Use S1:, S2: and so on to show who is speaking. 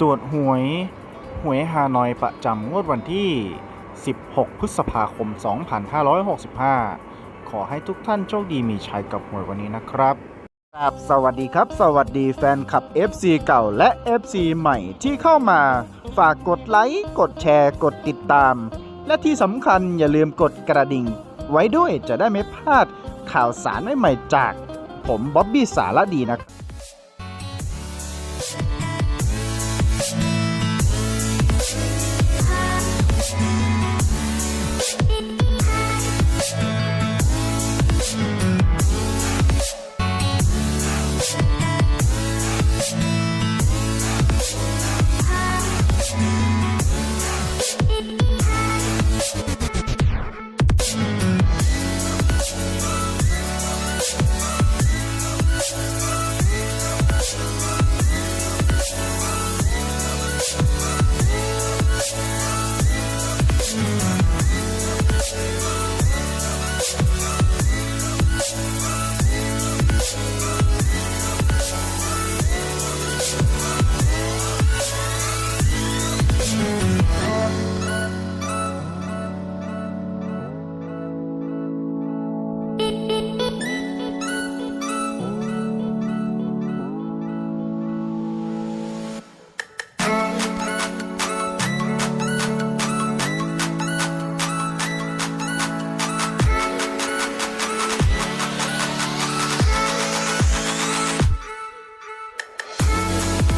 S1: ตรวจหวย หวยฮานอยประจำงวดวันที่ 16 พฤษภาคม 2565 ขอให้ทุกท่านโชคดีมีชัยกับหวยวันนี้นะครับครับสวัสดีครับ สวัสดีแฟนคลับ FC เก่าและ FC ใหม่ที่เข้ามา ฝากกดไลค์กดแชร์กดติดตาม และที่สำคัญอย่าลืมกดกระดิ่ง ไว้ด้วยจะได้ไม่พลาดข่าวสารใหม่ๆจาก ผมบ๊อบบี้สารดีนะครับ